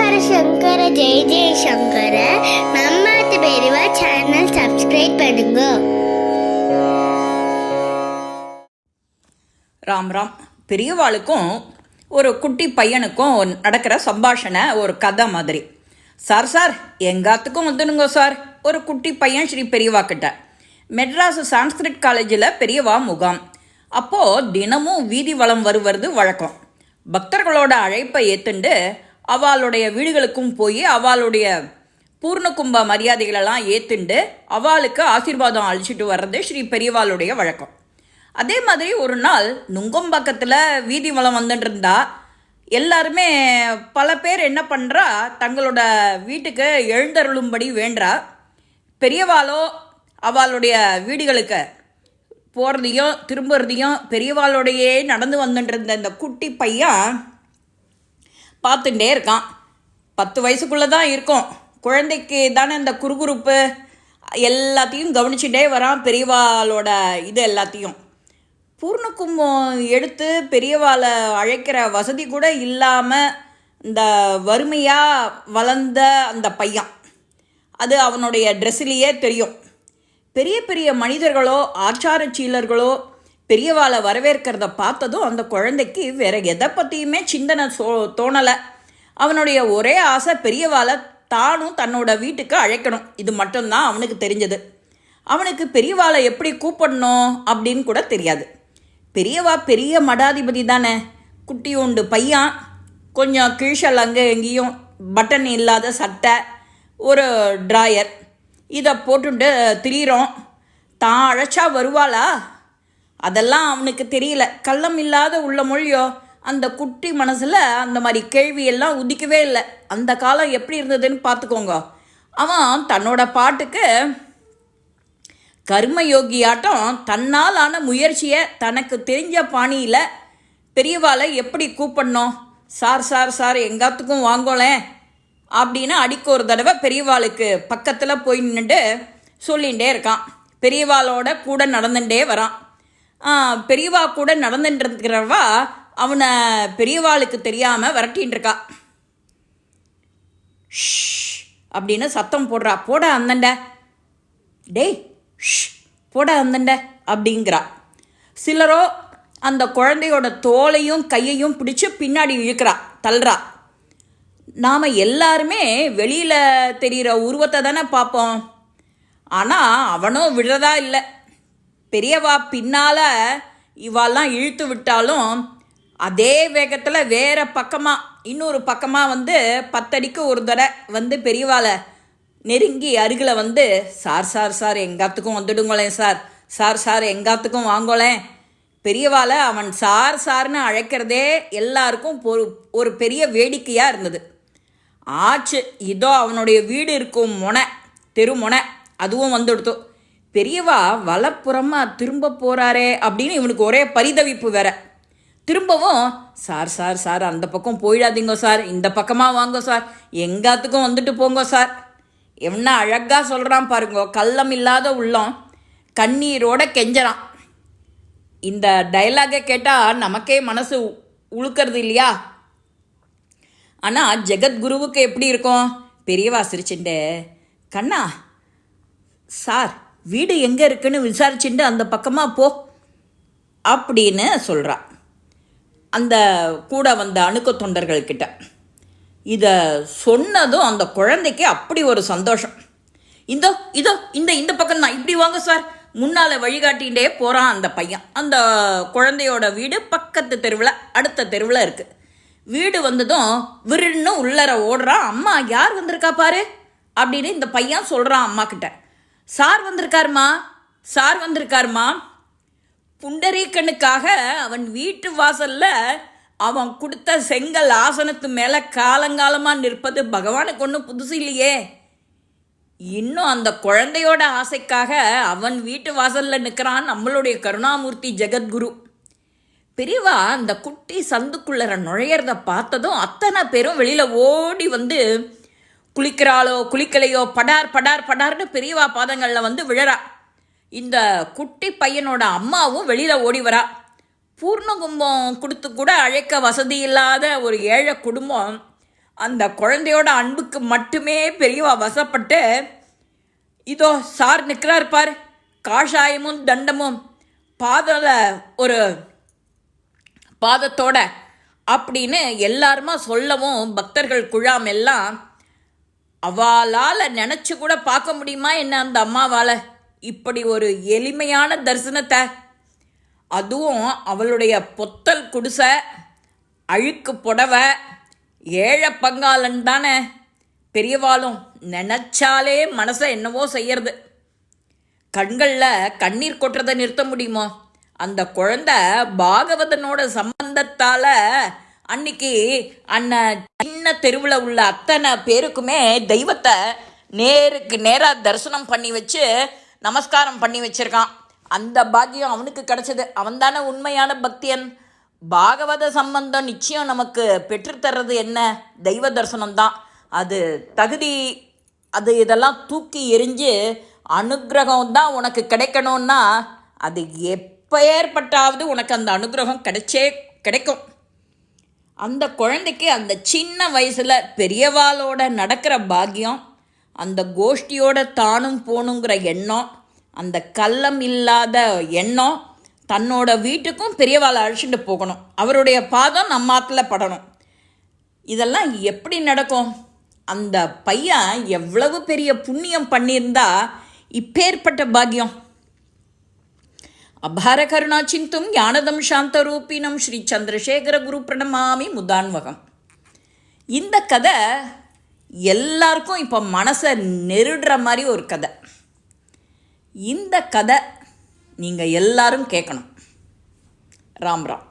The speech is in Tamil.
ஹர சங்கர ஜெய ஜெய சங்கர. மம்மாத்து பெரியவா சேனல் சப்ஸ்கிரைப் பண்ணுங்க. ராம் ராம். பெரியவாளுக்கும் ஒரு குட்டி பையனுக்கும் நடக்கிற சம்பாஷணை ஒரு கதை மாதிரி. சார் சார் எங்காத்துக்கும் வந்துடுங்க சார். ஒரு குட்டி பையன் ஸ்ரீ பெரியவா கிட்ட. மெட்ராஸ் சான்ஸ்கிரிட் காலேஜில் பெரியவா முகாம். அப்போது தினமும் வீதி வளம் வருவது வழக்கம். பக்தர்களோட அழைப்பை ஏற்றுண்டு அவளுடைய வீடுகளுக்கும் போய் அவளுடைய பூர்ணகும்ப மரியாதைகளெல்லாம் ஏற்றுண்டு அவளுக்கு ஆசீர்வாதம் அழிச்சிட்டு வர்றது ஸ்ரீ பெரியவாளுடைய வழக்கம். அதே மாதிரி ஒரு நாள் நுங்கம்பாக்கத்தில் வீதி வலம் வந்துட்டு இருந்தா எல்லாருமே பல பேர் என்ன பண்ணுறா தங்களோட வீட்டுக்கு எழுந்தருளும்படி வேண்டா பெரியவாளோ அவளுடைய வீடுகளுக்கு போகிறதையும் திரும்புறதையும் பெரியவாளோடையே நடந்து வந்துட்டு இருந்த இந்த குட்டி பையன் பார்த்துட்டே இருக்கான். பத்து வயசுக்குள்ளே தான் இருக்கும். குழந்தைக்கு தானே இந்த குறுகுறுப்பு எல்லாத்தையும் கவனிச்சுட்டே வரான் பெரியவாளோட இது எல்லாத்தையும். பூர்ணகும்பம் எடுத்து பெரியவாளை அழைக்கிற வசதி கூட இல்லாமல் இந்த வறுமையாக வளர்ந்த அந்த பையன். அது அவனுடைய ட்ரெஸ்ஸிலேயே தெரியும். பெரிய பெரிய மனிதர்களோ ஆச்சார சீலர்களோ பெரியவாளை வரவேற்கிறத பார்த்ததும் அந்த குழந்தைக்கு வேற எதை பற்றியுமே சிந்தனை சோ தோணலை. அவனுடைய ஒரே ஆசை பெரியவாளை தானும் தன்னோட வீட்டுக்கு அழைக்கணும். இது மட்டும்தான் அவனுக்கு தெரிஞ்சது. அவனுக்கு பெரியவாளை எப்படி கூப்பிடணும் அப்படின்னு கூட தெரியாது. பெரியவா பெரிய மடாதிபதி தானே. குட்டி உண்டு பையன். கொஞ்சம் கிழிச்சல் அங்கே எங்கேயும் பட்டன் இல்லாத சட்டை. ஒரு ட்ராயர். இதை போட்டுட்டு திரியிறோம். தான் அழைச்சா வருவாளா? அதெல்லாம் அவனுக்கு தெரியல. கள்ளம் இல்லாத உள்ள மொழியோ அந்த குட்டி மனசில் அந்த மாதிரி கேள்வியெல்லாம் உதிக்கவே இல்லை. அந்த காலம் எப்படி இருந்ததுன்னு பார்த்துக்கோங்க அவன் தன்னோட பாட்டுக்கு கர்மயோகியாட்டம் தன்னால் ஆன முயற்சியை தனக்கு தெரிஞ்ச பாணியில் பெரியவாளை எப்படி கூப்பிடணும்? சார் சார் சார் எங்காத்துக்கும் வாங்கோலேன் அப்படின்னு அடிக்க ஒரு தடவை பெரியவாளுக்கு பக்கத்தில் போய் நின்றுட்டு சொல்லிகிட்டே இருக்கான். பெரியவாளோட கூட நடந்துட்டே வரான். பெரியவா கூட நடந்துட்டுருக்கிறவா அவனை பெரியவாளுக்கு தெரியாமல் விரட்டின்னு இருக்கா ஷ் அப்படின்னு சத்தம் போடுறா. போட அந்தண்ட. டேய் ஷ் போட அந்தண்ட அப்படிங்கிறா. சிலரோ அந்த குழந்தையோட தோலையும் கையையும் பிடிச்சி பின்னாடி இழுக்கிறா தள்ளுறா. நாம் எல்லாருமே வெளியில் தெரிகிற உருவத்தை தானே பார்ப்போம். ஆனால் அவனும் விடுறதா இல்லை. பெரியவா பின்னால் இவாலாம் இழுத்து விட்டாலும் அதே வேகத்தில் வேறு பக்கமாக இன்னொரு பக்கமாக வந்து பத்தடிக்கு ஒரு தடவை வந்து பெரியவாளை நெருங்கி அருகில் வந்து சார் சார் சார் எங்காத்துக்கும் வந்துடுங்களேன் சார். சார் சார் எங்காத்துக்கும் வாங்கோலேன் பெரியவாளை அவன் சார் சார்னு அழைக்கிறதே எல்லாருக்கும் ஒரு ஒரு பெரிய வேடிக்கையாக இருந்தது. ஆச்சு இதோ அவனுடைய வீடு இருக்கும் முனை தெரு முனை அதுவும் வந்துடுத்தோம் பெரியவா வலப்புறமாக திரும்ப போகிறாரே அப்படின்னு இவனுக்கு ஒரே பரிதவிப்பு வேற. திரும்பவும் சார் சார் சார் அந்த பக்கம் போயிடாதீங்க சார். இந்த பக்கமாக வாங்க சார். எங்காத்துக்கும் வந்துட்டு போங்க சார். என்ன அழகாக சொல்கிறான் பாருங்க. கள்ளம் இல்லாத உள்ளம் கண்ணீரோட கெஞ்சறான். இந்த டயலாகை கேட்டால் நமக்கே மனசு உழுக்கிறது இல்லையா? ஆனால் ஜெகத்குருவுக்கு எப்படி இருக்கும்? பெரியவா சிரிச்சுண்டு கண்ணா சார் வீடு எங்கே இருக்குன்னு விசாரிச்சுட்டு அந்த பக்கமாக போ அப்படின்னு சொல்கிறா அந்த கூட வந்த அணுக்க தொண்டர்கள்கிட்ட. இதை சொன்னதும் அந்த குழந்தைக்கு அப்படி ஒரு சந்தோஷம். இதோ இதோ இந்த இந்த பக்கம் தான். இப்படி வாங்க சார். முன்னால் வழிகாட்டிகிட்டே போகிறான் அந்த பையன். அந்த குழந்தையோட வீடு பக்கத்து தெருவில் அடுத்த தெருவில் இருக்குது வீடு வந்ததும் விருன்னு உள்ளர ஓடுறான் அம்மா யார் வந்திருக்கா பாரு? அப்படின்னு இந்த பையன் சொல்கிறான் அம்மா கிட்ட சார் வந்திருக்காருமா? சார் வந்திருக்காருமா? புண்டரீக்கனுக்காக அவன் வீட்டு வாசல்ல அவன் கொடுத்த செங்கல் ஆசனத்து மேலே காலங்காலமாக நிற்பது பகவானுக்கு ஒன்றும் புதுசு இல்லையே. இன்னும் அந்த குழந்தையோட ஆசைக்காக அவன் வீட்டு வாசலில் நிற்கிறான் நம்மளுடைய கருணாமூர்த்தி ஜெகத்குரு. பெரியவா அந்த குட்டி சந்துக்குள்ளற நுழையிறத பார்த்ததும் அத்தனை பேரும் வெளியில் ஓடி வந்து குளிக்கிறாளோ குளிக்கலையோ படார் படார் படார்னு பெரியவா பாதங்களில் வந்து விழறா. இந்த குட்டி பையனோட அம்மாவும் வெளியில் ஓடி வரா. பூர்ண கும்பம் கொடுத்து கூட அழைக்க வசதி இல்லாத ஒரு ஏழை குடும்பம். அந்த குழந்தையோட அன்புக்கு மட்டுமே பெரியவா வசப்பட்டு இதோ சார் நிற்கிறார் பார். காஷாயமும் தண்டமும். பாதல ஒரு பாதத்தோட. அப்படின்னு எல்லாருமா சொல்லவும் பக்தர்கள் குழாம் எல்லாம் அவளால் நினச்சி கூட பார்க்க முடியுமா என்ன அந்த அம்மாவால்? இப்படி ஒரு எளிமையான தரிசனத்தை. அதுவும் அவளுடைய பொத்தல் குடிசை அழுக்கு புடவை ஏழை பங்காளன் தானே. பெரியவாளும் நினச்சாலே மனசை என்னவோ செய்யறது. கண்களில் கண்ணீர் கொட்டுறதை நிறுத்த முடியுமோ? அந்த குழந்தை பாகவதனோட சம்பந்தத்தால் அன்னைக்கு அண்ணன் சின்ன தெருவில் உள்ள அத்தனை பேருக்குமே தெய்வத்தை நேருக்கு நேராக தரிசனம் பண்ணி வச்சு நமஸ்காரம் பண்ணி வச்சிருக்கான். அந்த பாக்கியம் அவனுக்கு கிடச்சது. அவன் தானே உண்மையான பக்தியன். பாகவத சம்பந்தம் நிச்சயம் நமக்கு பெற்றுத்தர்றது என்ன? தெய்வ தரிசனம் தான். அது தகுதி அது இதெல்லாம் தூக்கி எரிஞ்சு அனுக்கிரகம் தான் உனக்கு கிடைக்கணும்னா அது எப்பேற்பட்டாவது உனக்கு அந்த அனுக்கிரகம் கிடைச்சே கிடைக்கும். அந்த குழந்தைக்கு அந்த சின்ன வயசில் பெரியவாளோட நடக்கிற பாக்கியம் அந்த கோஷ்டியோட தானும் போகணுங்கிற எண்ணம் அந்த கள்ளம் இல்லாத எண்ணம் தன்னோட வீட்டுக்கும் பெரியவாளை அழைச்சிட்டு போகணும். அவருடைய பாதம் நம்ம ஆற்றுல படணும். இதெல்லாம் எப்படி நடக்கும்? அந்த பையன் எவ்வளவு பெரிய புண்ணியம் பண்ணியிருந்தா இப்பேற்பட்ட பாக்கியம்? அபார கருணா சிந்தும் ஞானதம் சாந்தரூபினம் ஸ்ரீ சந்திரசேகர குரு பிரணமாமி முதான்வகம். இந்த கதை எல்லாருக்கும் இப்போ மனசை நெருடுற மாதிரி ஒரு கதை. இந்த கதை நீங்கள் எல்லாரும் கேட்கணும் ராம் ராம்.